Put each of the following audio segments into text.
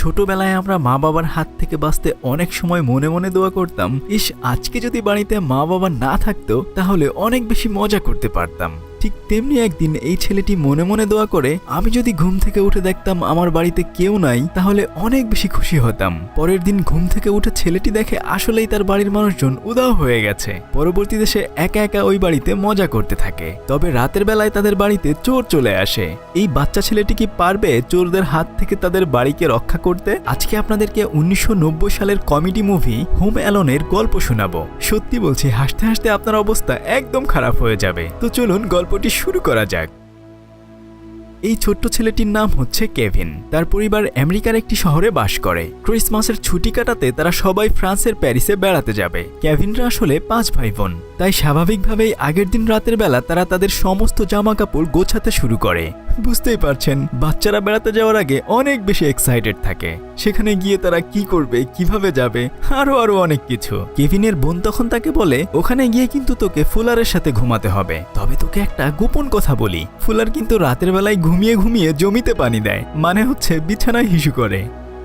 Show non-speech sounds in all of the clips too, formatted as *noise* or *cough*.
ছোটবেলায় আমরা মা বাবার হাত থেকে বাঁচতে অনেক সময় মনে মনে দোয়া করতাম, ইস, আজকে যদি বাড়িতে মা বাবা না থাকতো, তাহলে অনেক বেশি মজা করতে পারতাম। ঠিক তেমনি একদিন এই ছেলেটি মনে মনে দোয়া করে, আমি যদি ঘুম থেকে উঠে দেখতাম আমার বাড়িতে কেউ নাই, তাহলে অনেক বেশি খুশি হতাম। পরের দিন ঘুম থেকে উঠে ছেলেটি দেখে আসলেই তার বাড়ির মানুষজন উদাও হয়ে গেছে। পরবর্তীতে সে একা একা ওই বাড়িতে মজা করতে থাকে। তবে রাতের বেলায় তাদের বাড়িতে চোর চলে আসে। এই বাচ্চা ছেলেটি কি পারবে চোরদের হাত থেকে তাদের বাড়িকে রক্ষা করতে? আজকে আপনাদেরকে উনিশশো নব্বই সালের কমেডি মুভি হোম অ্যালোনের গল্প শোনাবো। সত্যি বলছি, হাসতে হাসতে আপনার অবস্থা একদম খারাপ হয়ে যাবে। তো চলুন গল্পটি শুরু করা যাক। এই ছোট্ট ছেলেটির নাম হচ্ছে কেভিন। তার পরিবার আমেরিকার একটি শহরে বাস করে। ক্রিসমাসের ছুটি কাটাতে তারা সবাই ফ্রান্সের প্যারিসে বেড়াতে যাবে। কেভিনরা আসলে পাঁচ ভাই বোন তাই স্বাভাবিকভাবেই আগের দিন রাতের বেলা তারা তাদের সমস্ত জামা কাপড় গোছাতে শুরু করে। বুঝতেই পারছেন, বাচ্চারা বেড়াতে যাওয়ার আগে অনেক বেশি এক্সাইটেড থাকে। সেখানে গিয়ে তারা কি করবে, কীভাবে যাবে, আরও আরও অনেক কিছু। কেভিনের বোন তখন তাকে বলে, ওখানে গিয়ে কিন্তু তোকে ফুলারের সাথে ঘুমাতে হবে। তবে তোকে একটা গোপন কথা বলি। ফুলার কিন্তু রাতের বেলায় ঘুমিয়ে ঘুমিয়ে জমিতে পানি দেয়। মানে হচ্ছে বিছানায় হিসু করে।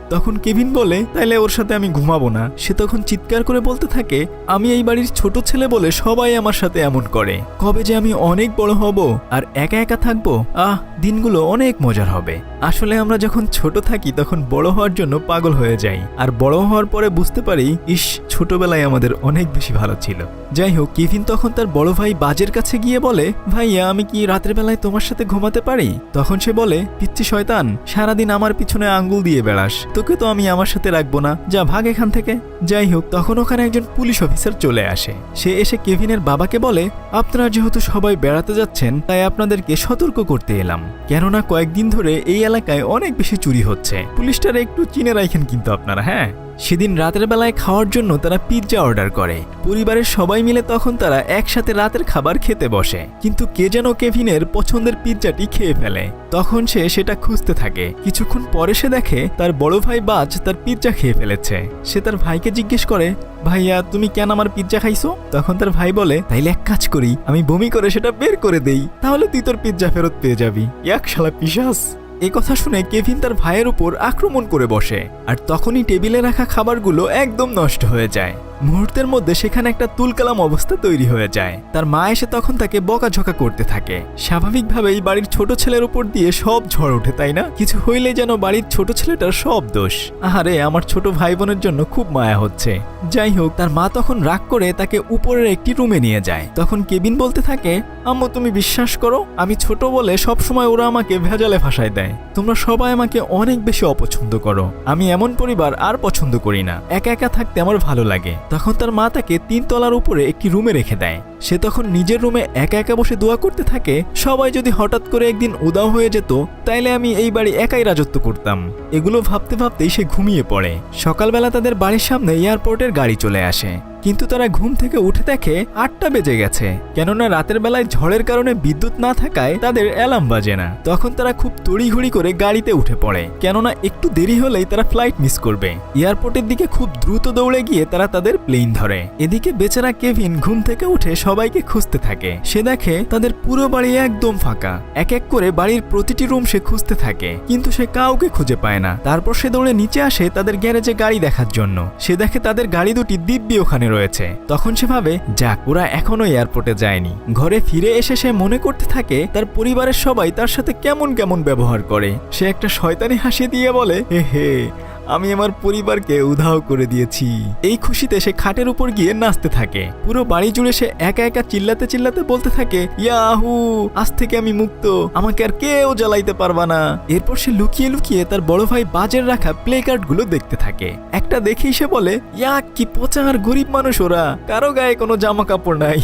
তখন কেভিন বলে, তাইলে ওর সাথে আমি ঘুমাবো না। সে তখন চিৎকার করে বলতে থাকে, আমি এই বাড়ির ছোট ছেলে বলে সবাই আমার সাথে এমন করে। কবে যে আমি অনেক বড় হব আর একা একা থাকব, আহ, দিনগুলো অনেক মজার হবে। আসলে আমরা যখন ছোট থাকি, তখন বড় হওয়ার জন্য পাগল হয়ে যাই। আর বড় হওয়ার পরে বুঝতে পারি, ইস, ছোটবেলায় আমাদের অনেক বেশি ভালো ছিল। যাই হোক, কেভিন তখন তার বড় ভাই বাজের কাছে গিয়ে বলে, ভাইয়া, আমি কি রাতের বেলায় তোমার সাথে ঘুমাতে পারি? তখন সে বলে, পিচ্ছি শয়তান, সারাদিন আমার পিছনে আঙ্গুল দিয়ে বেড়াস। তোকে তো আমি আমার সাথে রাখব না। যা ভাগ এখান থেকে। যাই হোক, তখন ওখানে একজন পুলিশ অফিসার চলে আসে। সে এসে কেভিনের বাবাকে বলে, আপনারা যেহেতু সবাই বেড়াতে যাচ্ছেন, তাই আপনাদেরকে সতর্ক করতে এলাম। কেননা কয়েকদিন ধরে এই এলাকায় অনেক বেশি চুরি হচ্ছে। পুলিশটারে একটু চিনে রাখেন কিন্তু আপনারা হ্যাঁ? সেদিন রাতের বেলায় খাওয়ার জন্য তারা পিৎজা অর্ডার করে। পরিবারের সবাই মিলে তখন তারা একসাথে রাতের খাবার খেতে বসে। কিন্তু কে যেন কেভিনের পছন্দের পিৎজাটি খেয়ে ফেলে। তখন সে সেটা খুঁজতে থাকে। কিছুক্ষণ পরে সে দেখে তার বড় ভাই বাজ তার পিৎজা খেয়ে ফেলেছে। সে তার ভাইকে জিজ্ঞেস করে, ভাইয়া, তুমি কেন আমার পিৎজা খাইছো? তখন তার ভাই বলে, তাইলে এক কাজ করি, আমি বমি করে সেটা বের করে দেই। তাহলে তুই তোর পিৎজা ফেরত পেয়ে যাবি। এক শালা পিসাস এ কথা শুনে কেভিন তার ভাইয়ের উপর আক্রমণ করে বসে, আর তখনই টেবিলে রাখা খাবারগুলো একদম নষ্ট হয়ে যায়। মুহূর্তের মধ্যে সেখানে একটা তুলকালাম অবস্থা তৈরি হয়ে যায়। তার মা এসে তখন তাকে বকাঝকা করতে থাকে। স্বাভাবিকভাবেই বাড়ির ছোট ছেলের উপর দিয়ে সব ঝড় ওঠে, তাই না? কিছু হইলে যেন বাড়ির ছোট ছেলেটার সব দোষ। আহারে, আমার ছোট ভাই বোনের জন্য খুব মায়া হচ্ছে। যাই হোক, তার মা তখন রাগ করে তাকে উপরের একটি রুমে নিয়ে যায়। তখন কেবিন বলতে থাকে, আম্মু, তুমি বিশ্বাস করো, আমি ছোট বলে সব সময় ওরা আমাকে ভেজালে ফাঁসায় দেয়। তোমরা সবাই আমাকে অনেক বেশি অপছন্দ করো। আমি এমন পরিবার আর পছন্দ করি না। একা একা থাকতে আমার ভালো লাগে। তখন তার মা তাকে তিনতলার উপরে একটি রুমে রেখে দেয়। সে তখন নিজের রুমে একা একা বসে দোয়া করতে থাকে, সবাই যদি হঠাৎ করে একদিন উদাও হয়ে যেত, তাইলে আমি এই বাড়ি একাই রাজত্ব করতাম। এগুলো ভাবতে ভাবতেই সে ঘুমিয়ে পড়ে। সকালবেলা তাদের বাড়ির সামনে এয়ারপোর্টের গাড়ি চলে আসে। কিন্তু তারা ঘুম থেকে উঠে দেখে আটটা বেজে গেছে। কেননা রাতের বেলায় ঝড়ের কারণে বিদ্যুৎ না থাকায় তাদের অ্যালার্ম বাজে না। তখন তারা খুব তড়িঘড়ি করে গাড়িতে উঠে পড়ে। কেননা একটু দেরি হলেই তারা ফ্লাইট মিস করবে। এয়ারপোর্টের দিকে খুব দ্রুত দৌড়ে গিয়ে তারা তাদের প্লেন ধরে। এদিকে বেচারা কেভিন ঘুম থেকে উঠে সবাইকে খুঁজতে থাকে। সে দেখে তাদের পুরো বাড়ি একদম ফাঁকা। এক এক করে বাড়ির প্রতিটি রুম সে খুঁজতে থাকে। কিন্তু সে কাউকে খুঁজে পায় না। তারপর সে দৌড়ে নিচে আসে তাদের গ্যারেজে গাড়ি দেখার জন্য। সে দেখে তাদের গাড়ি দুটি দিব্যি ওখানে রয়েছে। তখন সে ভাবে, যাক, ওরা এখনও এয়ারপোর্টে যায়নি। ঘরে ফিরে এসে সে মনে করতে থাকে, তার পরিবারের সবাই তার সাথে কেমন কেমন ব্যবহার করে। সে একটা শয়তানি হাসি দিয়ে বলে হে হে আমি আমার পরিবারকে উধাও করে দিয়েছি। এই খুশিতে সে খাটের উপর গিয়ে নাচতে থাকে। পুরো বাড়ি জুড়ে সে একা একা চিল্লাতে চিল্লাতে বলতে থাকে, ইয়াহু, আজ থেকে আমি মুক্ত, আমাকে আর কেউ জ্বালাইতে পারবা না। এরপর সে লুকিয়ে লুকিয়ে তার বড় ভাই বাজের রাখা প্লে কার্ডগুলো দেখতে থাকে। একটা দেখেই সে বলে, ইয়া, কি পচা আর গরিব মানুষ ওরা, কারও গায়ে কোনো জামা কাপড় নাই।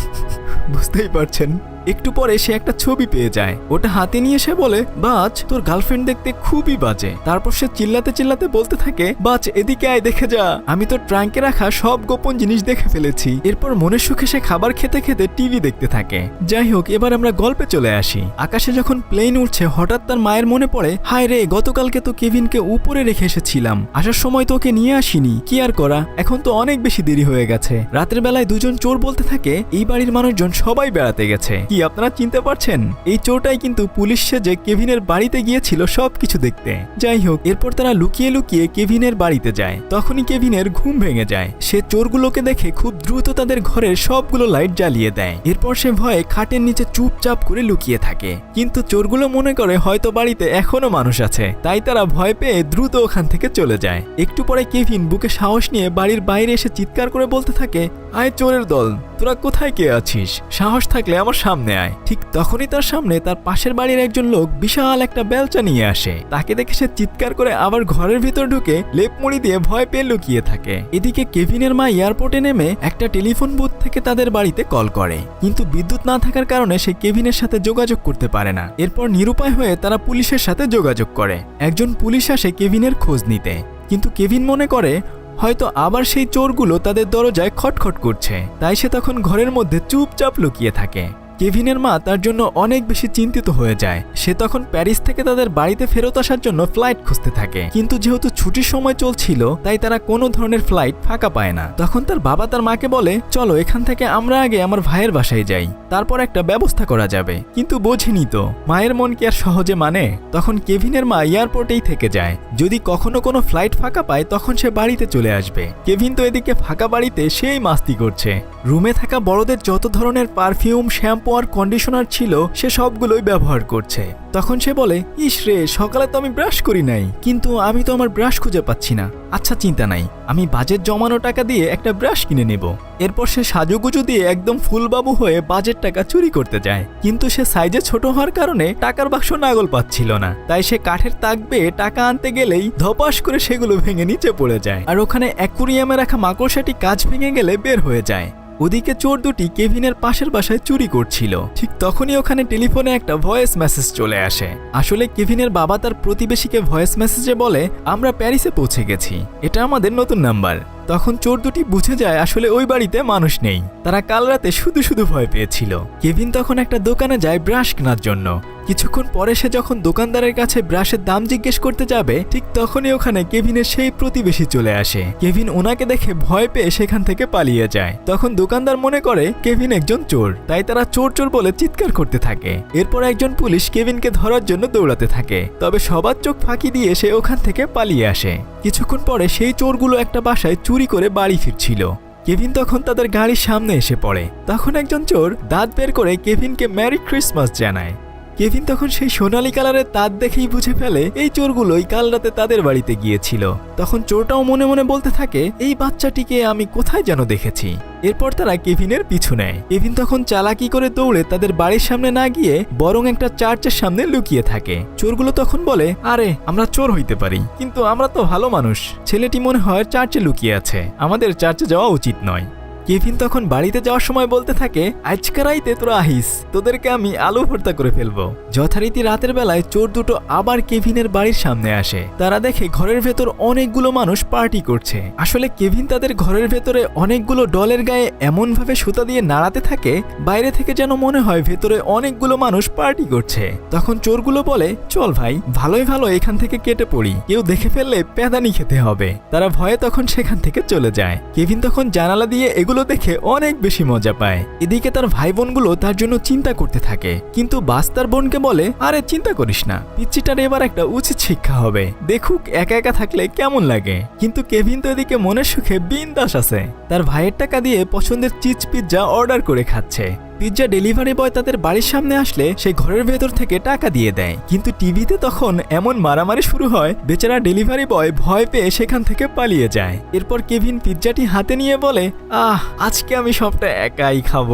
*laughs* বুঝতেই পারছেন? একটু পরে সে একটা ছবি পেয়ে যায়। ওটা হাতে নিয়ে সে বলে, বাজ, তোর গার্লফ্রেন্ড দেখতে খুবই বাজে। তারপর সে চিল্লাতে চিল্লাতে বলতে থাকে, বাজ, এদিকে আয়, দেখে যা। আমি তোর ট্রাঙ্কে রাখা সব গোপন জিনিস দেখে ফেলেছি। এরপর মনের সুখে সে খাবার খেতে খেতে টিভি দেখতে থাকে। যাই হোক, এবার আমরা গল্পে চলে আসি। আকাশে যখন প্লেন উঠছে হঠাৎ তার মায়ের মনে পড়ে, হায় রে, গতকালকে তো কেভিনকে উপরে রেখে এসেছিলাম। আসার সময় তো ওকে নিয়ে আসিনি। কি আর করা? এখন তো অনেক বেশি দেরি হয়ে গেছে। রাতের বেলায় দুজন চোর বলতে থাকে, এই বাড়ির মানুষজন সবাই বেড়াতে গেছে। কি আপনারা চিনতে পারছেন? এই চোরটাই কিন্তু পুলিশ সেজে কেভিনের বাড়িতে গিয়েছিল সবকিছু দেখতে। যাই হোক, এরপর তারা লুকিয়ে লুকিয়ে কেভিনের বাড়িতে যায়। তখনই কেভিনের ঘুম ভেঙে যায়। সে চোরগুলোকে দেখে খুব দ্রুত তাদের ঘরের সবগুলো লাইট জ্বালিয়ে দেয়। এরপর সে ভয়ে খাটের নিচে চুপচাপ করে লুকিয়ে থাকে। কিন্তু চোরগুলো মনে করে, হয়তো বাড়িতে এখনও মানুষ আছে। তাই তারা ভয় পেয়ে দ্রুত ওখান থেকে চলে যায়। একটু পরে কেভিন বুকে সাহস নিয়ে বাড়ির বাইরে এসে চিৎকার করে বলতে থাকে, আয় চোরের দল। তোরা কোথায় কে আছিস? সাহস থাকলে আমার সামনে আয়। ঠিক তখনই তার সামনে তার পাশের বাড়ির একজন লোক বিশাল একটা বেলচা নিয়ে আসে। তাকে দেখে সে চিৎকার করে আবার ঘরের ভিতর ঢুকে লেপ মুড়ি দিয়ে ভয় পেয়ে লুকিয়ে থাকে। এদিকে কেভিনের মা এয়ারপোর্টে নেমে একটা টেলিফোন বুথ থেকে তাদের বাড়িতে কল করে। কিন্তু বিদ্যুৎ না থাকার কারণে সে কেভিনের সাথে যোগাযোগ করতে পারে না। এরপর নিরুপায় হয়ে তারা পুলিশের সাথে যোগাযোগ করে। একজন পুলিশ আসে কেভিনের খোঁজ নিতে। কিন্তু কেভিন মনে করে হয়তো আবার সেই চোরগুলো তাদের দরজায় খটখট করছে। তাই সে তখন ঘরের মধ্যে চুপচাপ লুকিয়ে থাকে। কেভিনের মা তার জন্য অনেক বেশি চিন্তিত হয়ে যায়। সে তখন প্যারিস থেকে তাদের বাড়িতে ফেরত আসার জন্য ফ্লাইট খুঁজতে থাকে। কিন্তু যেহেতু ছুটির সময় চলছিল, তাই তারা কোনো ধরনের ফ্লাইট ফাঁকা পায় না। তখন তার বাবা তার মাকে বলে, চলো, এখান থেকে আমরা আগে আমার ভাইয়ের বাসায় যাই। তারপর একটা ব্যবস্থা করা যাবে। কিন্তু বোঝেনি তো, মায়ের মন কি আর সহজে মানে? তখন কেভিনের মা এয়ারপোর্টেই থেকে যায়। যদি কখনো কোনো ফ্লাইট ফাঁকা পায়, তখন সে বাড়িতে চলে আসবে। কেভিন তো এদিকে ফাঁকা বাড়িতে, সেই মাস্তি করছে। রুমে থাকা বড়দের যত ধরনের পারফিউম, শ্যাম্পু আর কন্ডিশনার ছিল, সে সবগুলোই ব্যবহার করছে। তখন সে বলে, ইস রে, সকালে তো আমি ব্রাশ করি নাই, কিন্তু আমি তো আমার ব্রাশ খুঁজে পাচ্ছি না। আচ্ছা চিন্তা নাই, আমি বাজেট জমানো টাকা দিয়ে একটা ব্রাশ কিনে নেব। এরপর সে সাজুগুজু দিয়ে একদম ফুলবাবু হয়ে বাজেট টাকা চুরি করতে যায়। কিন্তু সে সাইজে ছোট হওয়ার কারণে টাকার বাক্স নাগল পাচ্ছিল না। তাই সে কাঠের তাক বেয়ে টাকা আনতে গেলেই ধপাস করে সেগুলো ভেঙে নিচে পড়ে যায়। আর ওখানে অ্যাকুরিয়ামে রাখা মাকড়সাটি কাজ ভেঙে গেলে বের হয়ে যায়। ওদিকে চোর দুটি কেভিনের পাশের বাসায় চুরি করছিল। ঠিক তখনই ওখানে টেলিফোনে একটা ভয়েস মেসেজ চলে আসে। আসলে কেভিনের বাবা তার প্রতিবেশীকে ভয়েস মেসেজে বলে, আমরা প্যারিসে পৌঁছে গেছি। এটা আমাদের নতুন নাম্বার। তখন চোর দুটি বুঝে যায় আসলে ওই বাড়িতে মানুষ নেই। তারা কাল রাতে শুধু শুধু ভয় পেয়েছিল। কেভিন তখন একটা দোকানে যায় ব্রাশ কেনার জন্য। কিছুক্ষণ পরে সে যখন দোকানদারের কাছে ব্রাশের দাম জিজ্ঞেস করতে যাবে, ঠিক তখনই ওখানে কেভিনের সেই প্রতিবেশী চলে আসে। কেভিন ওনাকে দেখে ভয় পেয়ে সেখান থেকে পালিয়ে যায়। তখন দোকানদার মনে করে কেভিন একজন চোর, তাই তারা চোর চোর বলে চিৎকার করতে থাকে। এরপর একজন পুলিশ কেভিনকে ধরার জন্য দৌড়াতে থাকে। তবে সবার চোখ ফাঁকি দিয়ে সে ওখান থেকে পালিয়ে আসে। কিছুক্ষণ পরে সেই চোরগুলো একটা বাসায় চুরি করে বাড়ি ফিরছিল। কেভিন তখন তাদের গাড়ির সামনে এসে পড়ে। তখন একজন চোর দাঁত বের করে কেভিনকে ম্যারি ক্রিসমাস জানায়। কেভিন তখন সেই সোনালি কালারের তাঁত দেখেই বুঝে ফেলে এই চোরগুলোই কাল রাতে তাদের বাড়িতে গিয়েছিল। তখন চোরটাও মনে মনে বলতে থাকে, এই বাচ্চাটিকে আমি কোথায় যেন দেখেছি? এরপর তারা কেভিনের পিছু নেয়। কেভিন তখন চালাকি করে দৌড়ে তাদের বাড়ির সামনে না গিয়ে বরং একটা চার্চের সামনে লুকিয়ে থাকে। চোরগুলো তখন বলে, আরে, আমরা চোর হইতে পারি, কিন্তু আমরা তো ভালো মানুষ। ছেলেটি মনে হয় চার্চে লুকিয়ে আছে। আমাদের চার্চে যাওয়া উচিত নয়। কেভিন তখন বাড়িতে যাওয়ার সময় বলতে থাকে, আজকে রাইতে তোরা আহিস, তোদেরকে আমি আলু ভর্তা করে ফেলব। যথারীতি রাতের বেলায় চোর দুটো আবার কেভিনের বাড়ির সামনে আসে। তারা দেখে ঘরের ভেতর অনেকগুলো মানুষ পার্টি করছে। আসলে কেভিন তাদের ঘরের ভেতরে অনেকগুলো ডলের গায়ে এমন ভাবে সুতা দিয়ে নাড়াতে থাকে, বাইরে থেকে যেন মনে হয় ভেতরে অনেকগুলো মানুষ পার্টি করছে। তখন চোরগুলো বলে, চল ভাই, ভালোই ভালো, এখান থেকে কেটে পড়ি। কেউ দেখে ফেললে প্যাদানি খেতে হবে। তারা ভয়ে তখন সেখান থেকে চলে যায়। কেভিন তখন জানালা দিয়ে এগুলো দেখে অনেক বেশি মজা পায়। এদিকে তার ভাই বোনগুলো তার জন্য চিন্তা করতে থাকে। কিন্তু বাস তার বোনকে বলে, আরে, চিন্তা করিস না। পিচ্চিটার এবার একটা উচিত শিক্ষা হবে। দেখুক, একা একা থাকলে কেমন লাগে? কিন্তু কেভিন তো এদিকে মনের সুখে বিন্দাস আছে। তার ভাইয়ের টাকা দিয়ে পছন্দের চিজ পিৎজা অর্ডার করে খাচ্ছে। পিৎজা ডেলিভারি বয় তাদের বাড়ির সামনে আসলে সে ঘরের ভেতর থেকে টাকা দিয়ে দেয়। কিন্তু টিভিতে তখন এমন মারামারি শুরু হয়, বেচারা ডেলিভারি বয় ভয় পেয়ে সেখান থেকে পালিয়ে যায়। এরপর কেভিন পিৎজাটি হাতে নিয়ে বলে, আহ, আজকে আমি সবটা একাই খাব।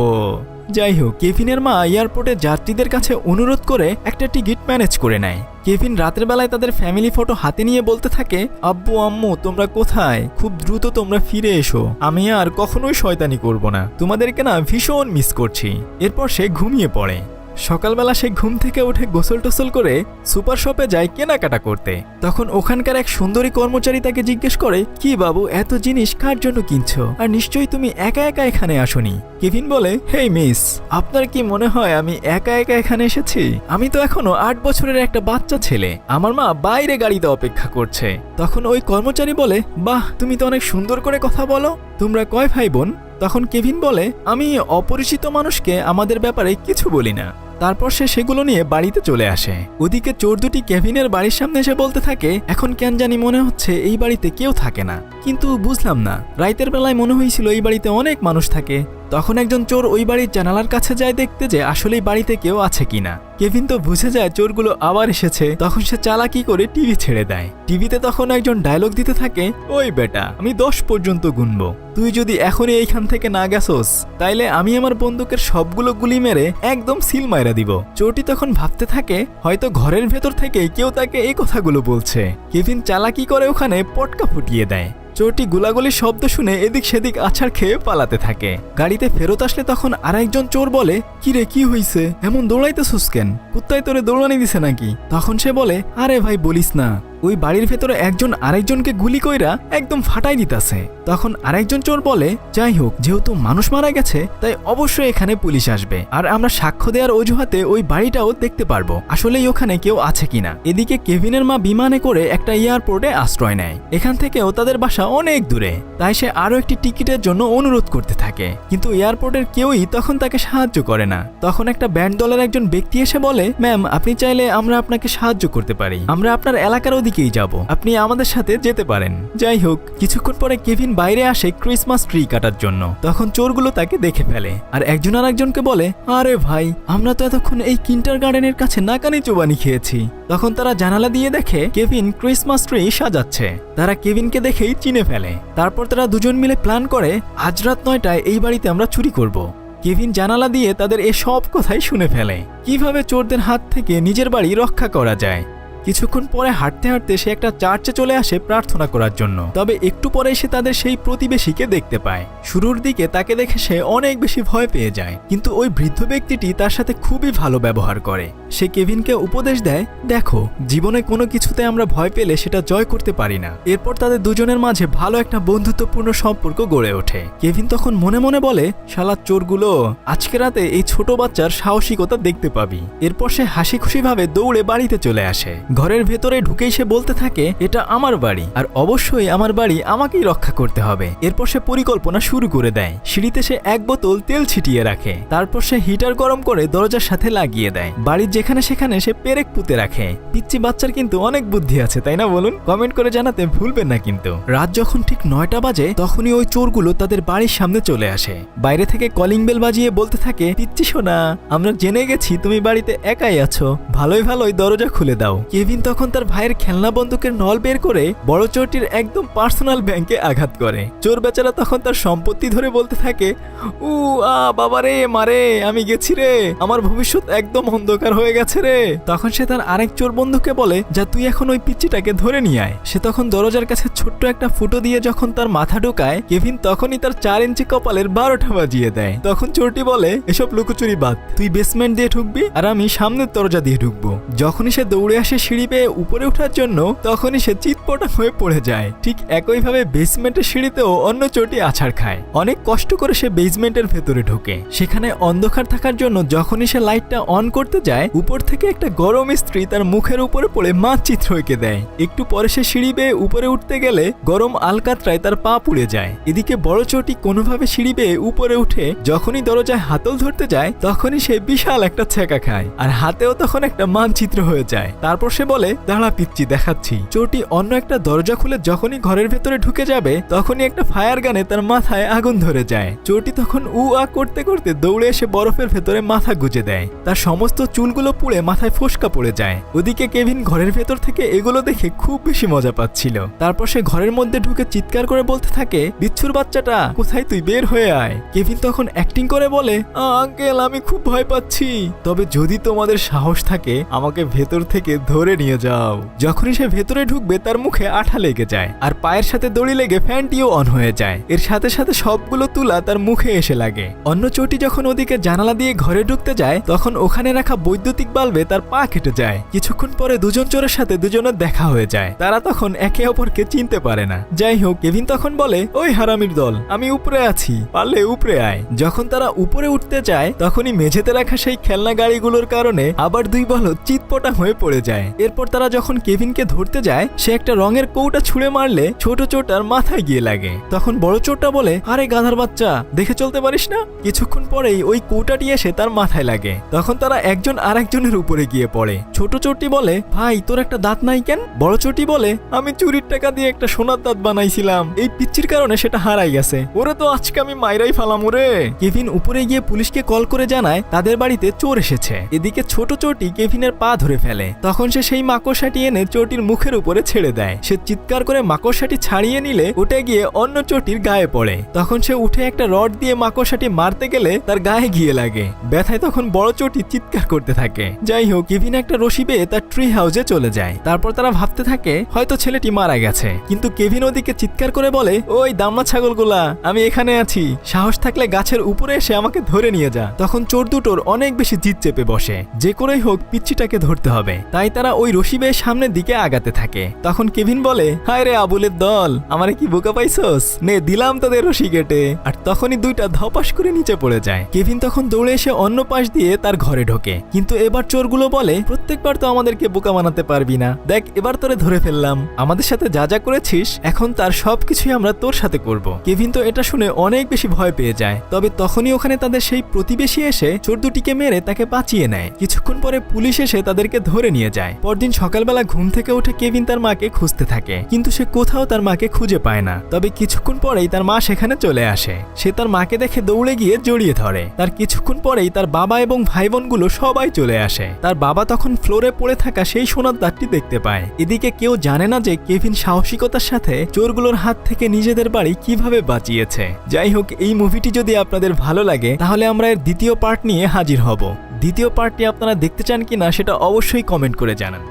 যাই হোক কেভিনের মা এয়ারপোর্টে যাত্রীদের কাছে অনুরোধ করে একটা টিকিট ম্যানেজ করে নেয়। কেভিন রাতের বেলায় তাদের ফ্যামিলি ফটো হাতে নিয়ে বলতে থাকে, আব্বু, আম্মু, তোমরা কোথায়? খুব দ্রুত তোমরা ফিরে এসো। আমি আর কখনোই শয়তানি করব না। তোমাদেরকে না ভীষণ মিস করছি। এরপর সে ঘুমিয়ে পড়ে। সকালবেলা সে ঘুম থেকে উঠে গোসল টোসল করে সুপার শপে যায় কেনাকাটা করতে। তখন ওখানকার এক সুন্দরী কর্মচারী তাকে জিজ্ঞেস করে, কি বাবু, এত জিনিস কার জন্য কিনছো? আর নিশ্চয়ই তুমি একা একা এখানে আসনি? কেভিন বলে, হেই, মিস, আপনার কি মনে হয় আমি একা একা এখানে এসেছি? আমি তো এখনও আট বছরের একটা বাচ্চা ছেলে। আমার মা বাইরে গাড়িতে অপেক্ষা করছে। তখন ওই কর্মচারী বলে, বাহ, তুমি তো অনেক সুন্দর করে কথা বলো। তোমরা কয় ভাই বোন? তখন কেভিন বলে, আমি অপরিচিত মানুষকে আমাদের ব্যাপারে কিছু বলি না। তারপর সে সেগুলো নিয়ে বাড়িতে চলে আসে। ওদিকে চোর দুটি কেভিনের বাড়ির সামনে এসে বলতে থাকে, এখন কেন জানি মনে হচ্ছে এই বাড়িতে কেউ থাকে না। কিন্তু বুঝলাম না। রাইতের বেলায় মনে হয়েছিল এই বাড়িতে অনেক মানুষ থাকে। তখন একজন চোর ওই বাড়ির জানালার কাছে যায় দেখতে যে আসলেই বাড়িতে কেউ আছে কিনা। কেভিন তো বুঝে যায় চোরগুলো আবার এসেছে। তখন সে চালাকি করে টিভি ছেড়ে দেয়। টিভিতে তখন একজন ডায়লগ দিতে থাকে, ওই বেটা, আমি দশ পর্যন্ত গুনবো। তুই যদি এখনই এইখান থেকে না গেছোস, তাইলে আমি আমার বন্দুকের সবগুলো গুলি মেরে একদম সিল মাইরা দিব। চোরটি তখন ভাবতে থাকে, হয়তো ঘরের ভেতর থেকে কেউ তাকে এই কথাগুলো বলছে। কেভিন চালাকি করে ওখানে পটকা ফুটিয়ে দেয়। চোরটি গুলাগুলির শব্দ শুনে এদিক সেদিক আছাড় খেয়ে পালাতে থাকে। গাড়িতে ফেরত আসলে তখন আর একজন চোর বলে, কি রে, কি হইছে? এমন দৌড়াইতে কেন? কুত্তায় তোরে দৌড়ানি দিছে নাকি? তখন সে বলে, আরে ভাই, বলিস না। ওই বাড়ির ভেতরে একজন আরেকজনকে গুলি কইরা একদম ফাটাই দিতাছে। তখন আরেকজন চোর বলে, যাই হোক, যেহেতু মানুষ মারা গেছে, তাই অবশ্যই এখানে পুলিশ আসবে। আর আমরা সাক্ষ্য দেওয়ার অজুহাতে ওই বাড়িটাও দেখতে পারব। আসলেই ওখানে কেউ আছে কিনা? এদিকে কেভিনের মা বিমানে করে একটা এয়ারপোর্টে আশ্রয় নেয়। এখান থেকেও তাদের বাসা অনেক দূরে। তাই সে আরও একটি টিকিটের জন্য অনুরোধ করতে থাকে। কিন্তু এয়ারপোর্টের কেউই তখন তাকে সাহায্য করে না। তখন একটা ব্যান্ড দলের একজন ব্যক্তি এসে বলে, ম্যাম, আপনি চাইলে আমরা আপনাকে সাহায্য করতে পারি। আমরা আপনার এলাকার ওদিকেই যাব। আপনি আমাদের সাথে যেতে পারেন। যাই হোক, কিছুক্ষণ পরে কেভিন বাইরে আসে ক্রিসমাস ট্রি কাটার জন্য। তখন চোরগুলো তাকে দেখে ফেলে। আর একজন আর একজনকে বলে, আরে ভাই, আমরা তো এতক্ষণ এই কিন্টার গার্ডেনের কাছে নাকানি চোবানি খেয়েছি। তখন তারা জানালা দিয়ে দেখে কেভিন ক্রিসমাস ট্রি সাজাচ্ছে। তারা কেভিনকে দেখেই চিনে ফেলে। তারপর তারা দুজন মিলে প্ল্যান করে, আজ রাত নয়টায় এই বাড়িতে আমরা চুরি করব। কেভিন জানালা দিয়ে তাদের এ সব কথাই শুনে ফেলে। কীভাবে চোরদের হাত থেকে নিজের বাড়ি রক্ষা করা যায়? কিছুক্ষণ পরে হাঁটতে হাঁটতে সে একটা চার্চে চলে আসে প্রার্থনা করার জন্য। তবে একটু পরে সে তাদের সেই প্রতিবেশীকে দেখতে পায়। শুরুর দিকে তাকে দেখে সে অনেক বেশি ভয় পেয়ে যায়। কিন্তু ওই বৃদ্ধ ব্যক্তিটি তার সাথে খুবই ভালো ব্যবহার করে। সে কেভিনকে উপদেশ দেয়, দেখো, জীবনে কোনো কিছুতে আমরা ভয় পেলে সেটা জয় করতে পারি না। এরপর তাদের দুজনের মাঝে ভালো একটা বন্ধুত্বপূর্ণ সম্পর্ক গড়ে ওঠে। কেভিন তখন মনে মনে বলে, শালা চোরগুলো, আজকে রাতে এই ছোট বাচ্চার সাহসিকতা দেখতে পাবি। এরপর সে হাসি খুশি ভাবে দৌড়ে বাড়িতে চলে আসে। ঘরের ভেতরে ঢুকেই সে বলতে থাকে, এটা আমার বাড়ি, আর অবশ্যই আমার বাড়ি আমাকেই রক্ষা করতে হবে। এরপর সে পরিকল্পনা শুরু করে দেয়। সিঁড়িতে সে এক বোতল তেল ছিটিয়ে রাখে। তারপর সে হিটার গরম করে দরজার সাথে লাগিয়ে দেয়। বাড়ির যেখানে সেখানে সে পেরেক পুঁতে রাখে। পিচ্চি বাচ্চার কিন্তু অনেক বুদ্ধি আছে, তাই না বলুন? কমেন্ট করে জানাতে ভুলবেন না কিন্তু। রাত যখন ঠিক নয়টা বাজে, তখনই ওই চোরগুলো তাদের বাড়ির সামনে চলে আসে। বাইরে থেকে কলিং বেল বাজিয়ে বলতে থাকে, পিচ্চি সোনা, আমরা জেনে গেছি তুমি বাড়িতে একাই আছো। ভালোই ভালোই দরজা খুলে দাও। কেভিন তখন তার ভাইয়ের খেলনা বন্দুকের নল বের করে বড় চোরটির একদম পার্সোনাল ব্যাংকে আঘাত করে। চোর বেচারা তখন তার সম্পত্তি ধরে বলতে থাকে, উ, আ, বাবা রে মারে আমি গেছি রে, আমার ভবিষ্যৎ একদম অন্ধকার হয়ে গেছে রে। তখন সে তার আরেক চোর বন্ধুকে বলে, যা তুই এখন ওই পিচ্চিটাকে ধরে নিয়ে আয়। সে তখন দরজার কাছে ছোট্ট একটা ফুটো দিয়ে যখন তার মাথা ঢোকায়, কেভিন তখনই তার চার ইঞ্চি কপালের বারোটা বাজিয়ে দেয়। তখন চোরটি বলে, এসব লুকোচুরি বাদ, তুই বেসমেন্ট দিয়ে ঢুকবি আর আমি সামনের দরজা দিয়ে ঢুকবো। যখনই সে দৌড়ে আসে সিঁড়ি বেয়ে উপরে ওঠার জন্য তখনই সে চিৎপটা হয়ে পড়ে যায়। ঠিক একইভাবে বেসমেন্টের সিঁড়িতেও অন্য চোরটি আছাড় খায়। অনেক কষ্ট করে সে বেসমেন্টের ভেতরে ঢোকে। সেখানে অন্ধকার থাকার জন্য যখনই সে লাইটটা অন করতে যায়, উপর থেকে একটা গরম স্ত্রী তার মুখের উপরে পড়ে মানচিত্র এঁকে দেয়। একটু পরে সে সিঁড়ি বেয়ে উপরে উঠতে গেলে গরম আলকাতরায় তার পা পুড়ে যায়। এদিকে বড় চোরটি কোনোভাবে সিঁড়ি বেয়ে উপরে উঠে যখনই দরজায় হাতল ধরতে যায়, তখনই সে বিশাল একটা ছেঁকা খায়। আর হাতেও তখন একটা মানচিত্র হয়ে যায়। তারপর সে বলে, দাঁড়া পিচ্ছি দেখাচ্ছি। চোরটি অন্য একটা দরজা খুলে যখনই ঘরের ভেতরে ঢুকে যাবে, তখনই একটা ফায়ার গানে তার মাথায় আগুন ধরে যায়। চোরটি তখন উ আ করতে করতে দৌড়ে এসে বরফের ভেতরে মাথা গুজে দেয়। তার সমস্ত চুলগুলো পুড়ে মাথায় ফোসকা পড়ে যায়। ওদিকে কেভিন ঘরের ভেতর থেকে এগুলো দেখে খুব বেশি মজা পাচ্ছিল। তারপর সে ঘরের মধ্যে ঢুকে চিৎকার করে বলতে থাকে, বিচ্ছুর বাচ্চাটা, কোথায় তুই? বের হয়ে আয়। কেভিন তখন অ্যাক্টিং করে বলে, আঙ্কেল, আমি খুব ভয় পাচ্ছি। তবে যদি তোমাদের সাহস থাকে, আমাকে ভেতর থেকে ধরে নিয়ে যাও। যখনই সে ভেতরে ঢুকবে, তার মুখে আঠা লেগে যায়, আর পায়ের সাথে দড়ি লেগে ফ্যানটিও অন হয়ে যায়। এর সাথে সাথে সবগুলো তুলা তার মুখে এসে লাগে। অন্য চটি যখন ওদিকে জানালা দিয়ে ঘরে ঢুকতে যায়, তখন ওখানে রাখা বৈদ্যুতিক বাল্বে তার পা কেটে যায়। কিছুক্ষণ পরে দুজন চোরের সাথে দুজনের দেখা হয়ে যায়। তারা তখন একে অপরকে চিনতে পারে না। যাই হোক, কেভিন তখন বলে, ওই হারামির দল, আমি উপরে আছি, পারলে উপরে আয়। যখন তারা উপরে উঠতে যায়, তখনই মেঝেতে রাখা সেই খেলনা গাড়িগুলোর কারণে আবার দুই বল চিৎপটা হয়ে পড়ে যায়। এরপর তারা যখন কেভিনকে ধরতে যায়, সে একটা রঙের কৌটা ছুঁড়ে মারলে ছোট চোরটার মাথায় গিয়ে লাগে। তখন বড় চোরটা বলে, আরে গাধার বাচ্চা, দেখে চলতে পারিস না? কিছুক্ষণ পরেই ওই কৌটাটি এসে তার মাথায় লাগে। তখন তারা একজন আরেকজনের উপরে গিয়ে পড়ে। ছোট চোরটি বলে, ভাই, তোর একটা দাঁত নাই কেন? বড় চোরটি বলে, আমি চুরির টাকা দিয়ে একটা সোনার দাঁত বানাইছিলাম। এই পিচ্চির কারণে সেটা হারাই গেছে। ওরে তো আজকে আমি মাইরাই ফালাম ওরে! কেভিন উপরে গিয়ে পুলিশকে কল করে জানায়, তাদের বাড়িতে চোর এসেছে। এদিকে ছোট চোরটি কেভিনের পা ধরে ফেলে। তখন সে সেই মাকড়সাটি এনে চোরটির মুখের উপরে ছেড়ে দেয়। সে চিৎকার করে মাকড়সাটি ছাড়িয়ে নিলে উঠে গিয়ে অন্য চোরটির গায়ে পড়ে। তখন সে উঠে একটা রড দিয়ে মাকড়সাটি মারতে গেলে তার গায়ে গিয়ে লাগে। ব্যথায় তখন বড় চোরটি চিৎকার করতে থাকে। যাই হোক কেভিন একটা রশি পেয়ে তার ট্রি হাউসে চলে যায়। তারপর তারা ভাবতে থাকে, হয়তো ছেলেটি মারা গেছে। কিন্তু কেভিন ওদিকে চিৎকার করে বলে, ওই দাম্মা ছাগলগুলা, আমি এখানে আছি। সাহস থাকলে গাছের উপরে এসে আমাকে ধরে নিয়ে যা। তখন চোর দুটোর অনেক বেশি জিদ চেপে বসে। যে করেই হোক পিচ্ছিটাকে ধরতে হবে। তাই তারা ওই রশি সামনের দিকে আগাতে থাকে। তখন কেভিন বলে, হায় রে আবুলের দল, আমারে কি বোকা পাইছস? নে, দিলাম তাদের রশি কেটে আর তখনই দুইটা ধপাস করে নিচে পড়ে যায়। কেভিন তখন দৌড়ে এসে অন্য পাশ দিয়ে তার ঘরে ঢোকে। কিন্তু এবার চোরগুলো বলে, প্রত্যেকবার তো আমাদেরকে বোকা বানাতে পারবি না। দেখ, এবার তোরে ধরে ফেললাম। আমাদের সাথে যা যা করেছিস, এখন তার সবকিছুই আমরা তোর সাথে করব। কেভিন তো এটা শুনে অনেক বেশি ভয় পেয়ে যায়। তবে তখনই ওখানে তাদের সেই প্রতিবেশী এসে চোর দুটিকে মেরে তাকে বাঁচিয়ে নেয়। কিছুক্ষণ পরে পুলিশ এসে তাদেরকে ধরে নিয়ে যায়। পরদিন সকালবেলা ঘুম থেকে উঠে কেভিন তার মাকে খুঁজতে থাকে। কিন্তু সে কোথাও তার মাকে খুঁজে পায় না। তবে কিছুক্ষণ পরেই তার মা সেখানে চলে আসে। সে তার মাকে দেখে দৌড়ে গিয়ে জড়িয়ে ধরে। তার কিছুক্ষণ পরেই তার বাবা এবং ভাই বোনগুলো সবাই চলে আসে। তার বাবা তখন ফ্লোরে পড়ে থাকা সেই সোনার দাঁতটি দেখতে পায়। এদিকে কেউ জানে না যে কেভিন সাহসিকতার সাথে চোরগুলোর হাত থেকে নিজেদের বাড়ি কীভাবে বাঁচিয়েছে। যাই হোক, এই মুভিটি যদি আপনাদের ভালো লাগে, তাহলে আমরা এর দ্বিতীয় পার্ট নিয়ে হাজির হব। দ্বিতীয় পার্টটি আপনারা দেখতে চান কি না সেটা অবশ্যই কমেন্ট করে জানান।